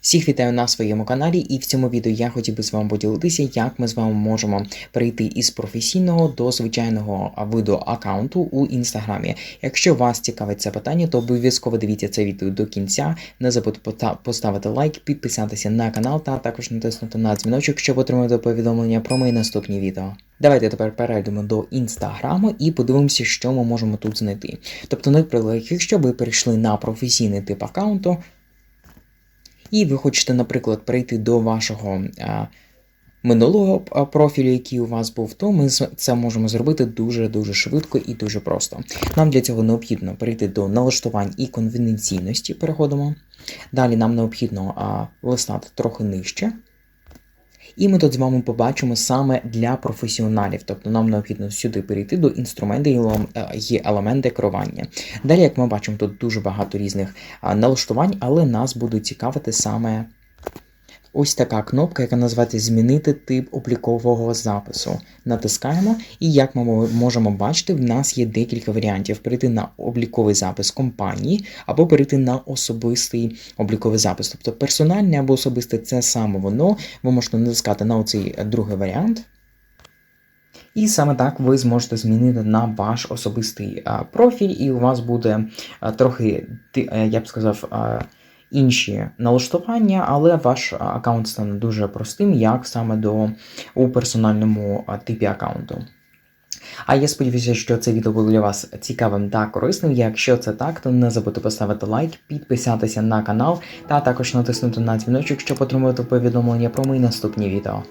Всіх вітаю на своєму каналі, і в цьому відео я хотів би з вами поділитися, як ми з вами можемо перейти із професійного до звичайного виду аккаунту у інстаграмі. Якщо вас цікавить це питання, то обов'язково дивіться це відео до кінця. Не забудьте поставити лайк, підписатися на канал та також натиснути на дзвіночок, щоб отримати повідомлення про мої наступні відео. Давайте тепер перейдемо до інстаграму і подивимося, що ми можемо тут знайти. Тобто, наприклад, якщо ви перейшли на професійний тип аккаунту, і ви хочете, наприклад, перейти до вашого а, минулого профілю, який у вас був, то ми це можемо зробити дуже-дуже швидко і дуже просто. Нам для цього необхідно перейти до налаштувань і конвенційності, Переходимо. Далі нам необхідно а, листати трохи нижче. І ми тут з вами побачимо саме для професіоналів, тобто нам необхідно сюди перейти до інструменти і е, елементи керування. Далі, як ми бачимо, тут дуже багато різних налаштувань, але нас будуть цікавити саме ось така кнопка, яка називається Змінити тип облікового запису. Натискаємо, і як ми можемо бачити, в нас є декілька варіантів: перейти на обліковий запис компанії або перейти на особистий обліковий запис. Тобто персональний або особистий це саме воно. Ви можете натискати на оцей другий варіант. І саме так ви зможете змінити на ваш особистий профіль, і у вас буде трохи, е, я б сказав, інші налаштування, але ваш аккаунт стане дуже простим, як саме до у персональному типі аккаунту. А я сподіваюся, що це відео було для вас цікавим та корисним. Якщо це так, то не забудьте поставити лайк, підписатися на канал та також натиснути на дзвіночок, щоб отримати повідомлення про мої наступні відео.